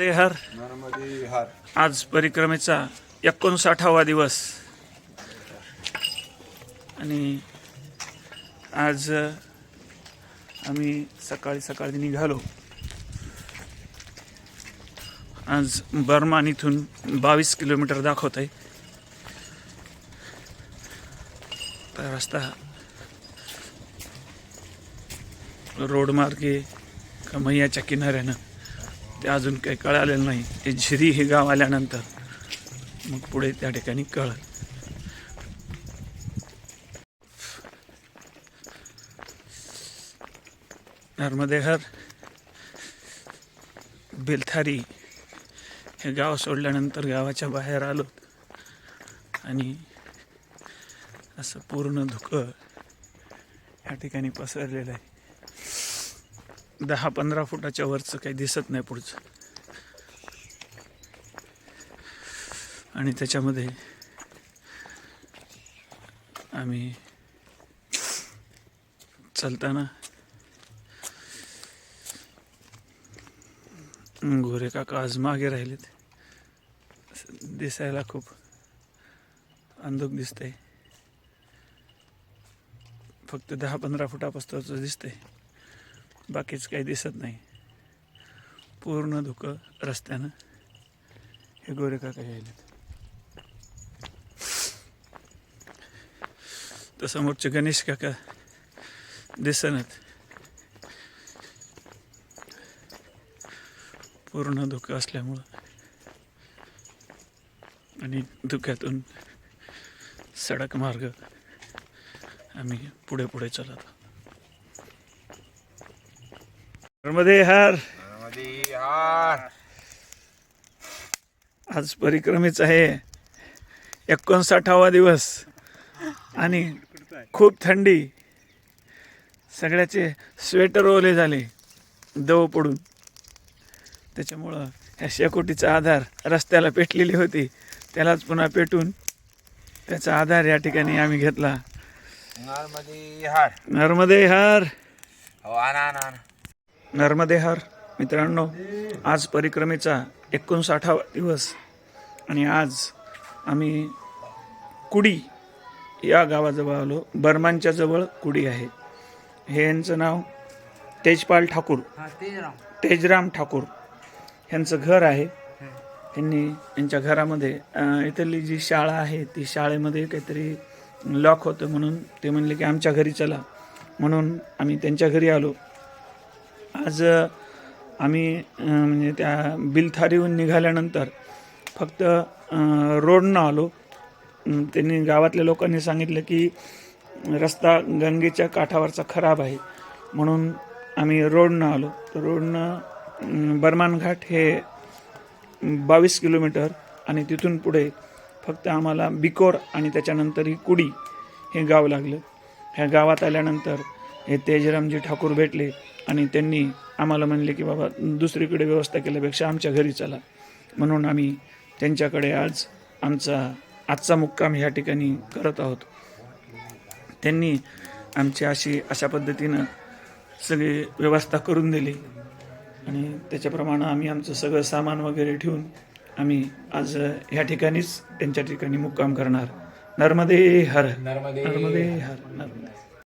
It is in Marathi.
देहर नर्मदे हार. आज परिक्रमेचा एकोणसाठावा दिवस. आणि आज आम्ही सकाळी सकाळी निघालो. आज बर्मान इथून बावीस किलोमीटर दाखवत आहे तर रस्ता रोड मार्गे का मैयाच्या किनाऱ्यानं. ते अजून काही कळालेलं नाही. ते झिरी हे गाव आल्यानंतर. मग पुढे त्या ठिकाणी कळ नर्मदेहर बेलथारी हे गाव सोडल्यानंतर गावाच्या बाहेर आलो. आणि असं पूर्ण धुकं या ठिकाणी पसरलेलं आहे. दहा पंधरा फुटाच्या वरचं काही दिसत नाही पुढचं. आणि त्याच्यामध्ये आम्ही चालताना गोरे काका आज मागे राहिलेत. दिसायला खूप अंधुक दिसतंय. फक्त दहा पंधरा फुटापासून दिसतंय. बाकीच काही दिसत नाही. पूर्ण धुकं रस्त्यानं हे गोरे काका यायलेत. तर समोरचे गणेश काका दिसनत. पूर्ण धुकं असल्यामुळं आणि धुक्यातून सडक मार्ग आम्ही पुढे पुढे चालत आहोत. नर्मदे हार. नर्मदे हार. आज परिक्रमेच आहे. एकोणसाठावा दिवस. आणि खूप थंडी. सगळ्याचे स्वेटर ओले झाले. दव पडून. त्याच्यामुळं ह्या शेकोटीचा आधार रस्त्याला पेटलेली होती. त्यालाच पुन्हा पेटून त्याचा आधार या ठिकाणी आम्ही घेतला. नर्मदे हार. नर्मदे हार हो आणा आणा आणा. नर्मदे हर मित्रांनो आज परिक्रमेचा एकोणसाठावा दिवस आणि आज आम्ही कुडी या गावाजवळ आलो. बर्मानच्या जवळ कुडी आहे. हे यांचं नाव तेजपाल ठाकूर. तेजराम. ठाकूर यांचं घर आहे. त्यांनी यांच्या घरामध्ये इथली जी शाळा आहे ती शाळेमध्ये काहीतरी लॉक होतं म्हणून ते म्हणले की आमच्या घरी चला. म्हणून आम्ही त्यांच्या घरी आलो. आज आम्ही म्हणजे त्या बिलथारीहून निघाल्यानंतर फक्त रोडनं आलो. त्यांनी गावातल्या लोकांनी सांगितलं की रस्ता गंगेच्या काठावरचा खराब आहे. म्हणून आम्ही रोडनं आलो. तर रोडनं बर्मानघाट बर्मान घाट हे बावीस किलोमीटर आणि तिथून पुढे फक्त आम्हाला बिकोर आणि त्याच्यानंतर ही कुडी हे गाव लागलं. ह्या गावात आल्यानंतर हे तेजरामजी ठाकूर भेटले. आणि त्यांनी आम्हाला म्हणले की बाबा दुसरीकडे व्यवस्था केल्यापेक्षा आमच्या घरी चला. म्हणून आम्ही त्यांच्याकडे आज आमचा आजचा मुक्काम ह्या ठिकाणी करत आहोत. त्यांनी आमची अशी अशा पद्धतीनं सगळी व्यवस्था करून दिली. आणि त्याच्याप्रमाणे आम्ही आमचं सगळं सामान वगैरे ठेवून आम्ही आज ह्या ठिकाणीच त्यांच्या ठिकाणी मुक्काम करणार. नर्मदे हर. नर्मदे नर्मदे हर. नर्मदे.